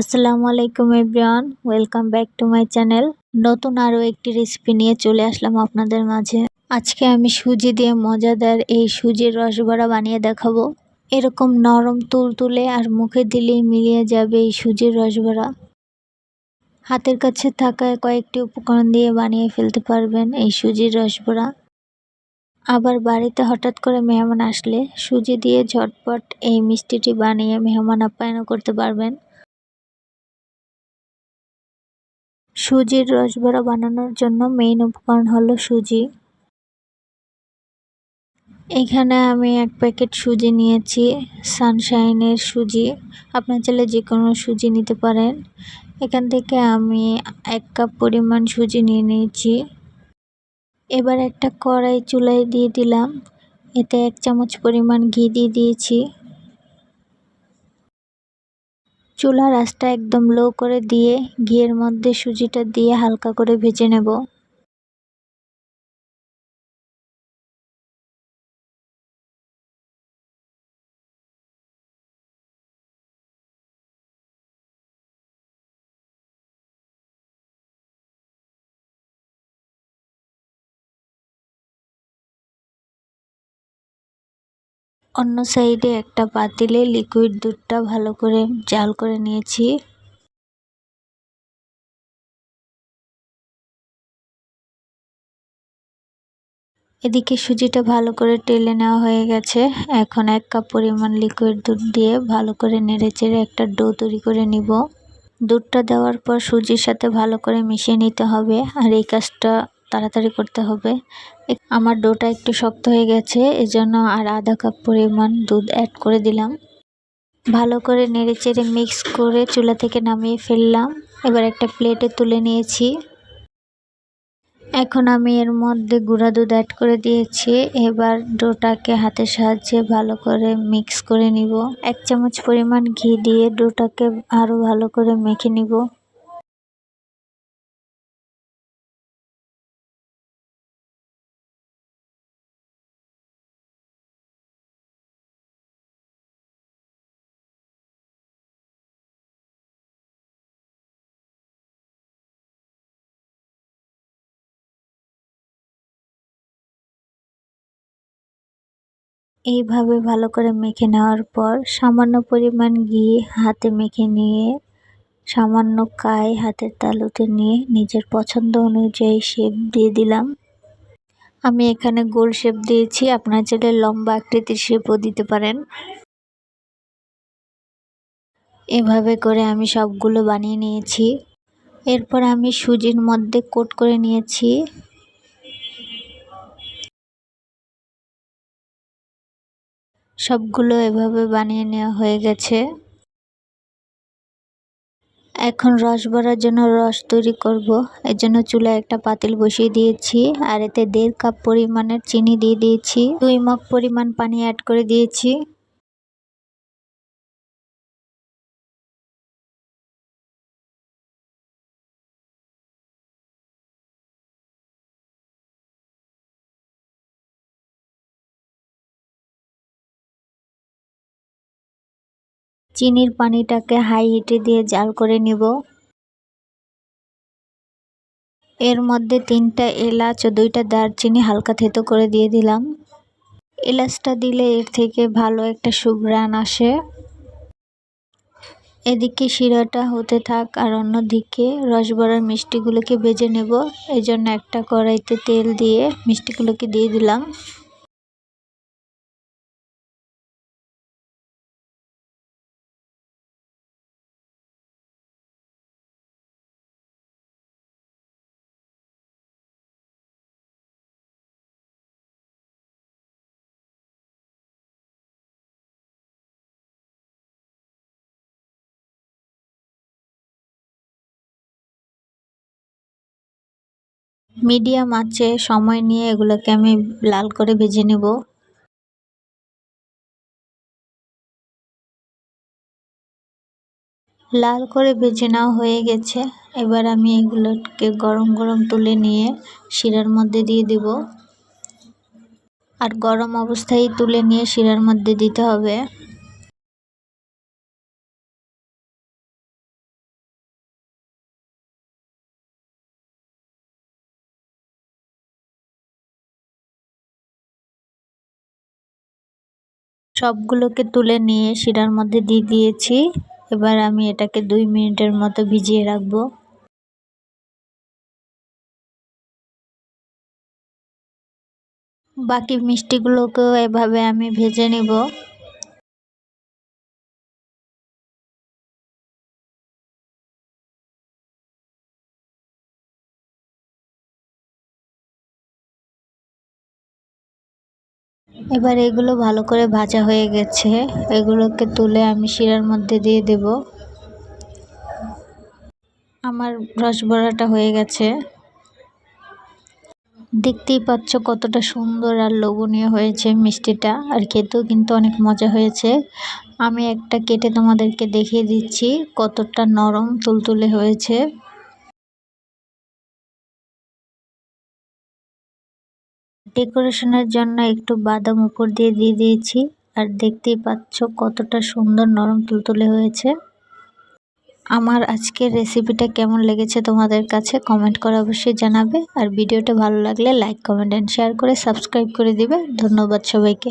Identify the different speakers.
Speaker 1: আসসালামু আলাইকুম everyone, welcome back to my channel. নতুন আরও একটি রেসিপি নিয়ে চলে আসলাম আপনাদের মাঝে। আজকে আমি সুজি দিয়ে মজাদার এই সুজির রসবড়া বানিয়ে দেখাবো। এরকম নরম তুল তুলে আর মুখে দিলেই মিলিয়ে যাবে এই সুজির রসবড়া হাতের কাছে থাকা কয়েকটি উপকরণ দিয়ে বানিয়ে ফেলতে পারবেন এই সুজির রসবড়া আবার বাড়িতে হঠাৎ করে মেহমান আসলে সুজি দিয়ে ঝটপট এই মিষ্টিটি বানিয়ে মেহমান আপ্যায়নও করতে পারবেন। সুজির রসবড়া বানানোর জন্য মেইন উপকরণ হলো সুজি। এখানে আমি এক প্যাকেট সুজি নিয়েছি সানশাইনের সুজি। আপনার চাইলে যে কোনো সুজি নিতে পারেন। এখান থেকে আমি এক কাপ পরিমাণ সুজি নিয়ে নিয়েছি। এবার একটা কড়াই চুলায় দিয়ে দিলাম। এতে এক চামচ পরিমাণ ঘি দিয়ে দিয়েছি। চুলার আঁচটা একদম লো করে দিয়ে ঘিয়ের মধ্যে সুজিটা দিয়ে হালকা করে ভেজে নেব। অন্য সাইডে একটা পাতিলে লিকুইড দুধটা ভালো করে জাল করে নিয়েছি। এদিকে সুজিটা ভালো করে টেলে নেওয়া হয়ে গেছে। এখন এক কাপ পরিমাণ লিকুইড দুধ দিয়ে ভালো করে নেড়ে চেড়ে একটা ডো তৈরি করে নিব। দুধটা দেওয়ার পর সুজির সাথে ভালো করে মিশিয়ে নিতে হবে। আর এই কাজটা তাড়াতাড়ি করতে হবে। আমার ডোটা একটু শক্ত হয়ে গেছে, এজন্য আর আধা কাপ পরিমাণ দুধ অ্যাড করে দিলাম। ভালো করে নেড়ে চেড়ে মিক্স করে চুলা থেকে নামিয়ে ফেললাম। এবার একটা প্লেটে তুলে নিয়েছি। এখন আমি এর মধ্যে গুঁড়া দুধ অ্যাড করে দিয়েছি। এবার ডোটাকে হাতের সাহায্যে ভালো করে মিক্স করে নিব। এক চামচ পরিমাণ ঘি দিয়ে ডোটাকে আরও ভালো করে মেখে নিব। এইভাবে ভালো করে মেখে নেওয়ার পর সামান্য পরিমাণ ঘি হাতে মেখে নিয়ে, সামান্য কাই হাতের তালুতে নিয়ে নিজের পছন্দ অনুযায়ী শেপ দিয়ে দিলাম। আমি এখানে গোল শেপ দিয়েছি, আপনার চাইলে লম্বা আকৃতির শেপও দিতে পারেন। এভাবে করে আমি সবগুলো বানিয়ে নিয়েছি। এরপর আমি সুজির মধ্যে কোট করে নিয়েছি। সবগুলো এভাবে বানিয়ে নেওয়া হয়ে গেছে। এখন রস ভরার জন্য রস তৈরি করব। এর জন্য চুলায় একটা পাতিল বসিয়ে দিয়েছি আর এতে দেড় কাপ পরিমাণের চিনি দিয়ে দিয়েছি। দুই মগ পরিমাণ পানি অ্যাড করে দিয়েছি। চিনির পানিটাকে হাই হিটে দিয়ে জাল করে নিব। এর মধ্যে তিনটা এলাচ ও দুইটা দারচিনি হালকা থেতো করে দিয়ে দিলাম। এলাচটা দিলে এর থেকে ভালো একটা সুঘ্রাণ আসে। এদিকে শিরাটা হতে থাক আর অন্যদিকে রসবড়ার মিষ্টিগুলোকে ভেজে নেব। এই জন্য একটা কড়াইতে তেল দিয়ে মিষ্টিগুলোকে দিয়ে দিলাম। মিডিয়াম আঁচে সময় নিয়ে এগুলোকে আমি লাল করে ভেজে নেব। লাল করে ভেজে নেওয়া হয়ে গেছে। এবার আমি এগুলোকে গরম গরম তুলে নিয়ে শিরার মধ্যে দিয়ে দেব। আর গরম অবস্থায় তুলে নিয়ে শিরার মধ্যে দিতে হবে। সবগুলোকে তুলে নিয়ে শিরার মধ্যে দিয়ে দিয়েছি। এবার আমি এটাকে দুই মিনিটের মতো ভিজিয়ে রাখব। বাকি মিষ্টিগুলোকেও এভাবে আমি ভেজে নিব। এবার এগুলো ভালো করে ভাজা হয়ে গেছে। এগুলোকে তুলে আমি শিরার মধ্যে দিয়ে দেব। আমার রসবড়াটা হয়ে গেছে। দেখতেই পাচ্ছ কতটা সুন্দর আর লোভনীয় হয়েছে মিষ্টিটা, আর খেতেও কিন্তু অনেক মজা হয়েছে। আমি একটা কেটে তোমাদেরকে দেখিয়ে দিচ্ছি কতটা নরম তুলতুলে হয়েছে। ডেকোরেশনের জন্য একটু বাদাম উপর দিয়ে দিয়ে দিয়েছি। আর দেখতেই পাচ্ছ কতটা সুন্দর নরম তুলতুলে হয়েছে। আমার আজকের রেসিপিটা কেমন লেগেছে তোমাদের কাছে কমেন্ট করে অবশ্যই জানাবে। আর ভিডিওটা ভালো লাগলে লাইক, কমেন্ট অ্যান্ড শেয়ার করে সাবস্ক্রাইব করে দিবে। ধন্যবাদ সবাইকে।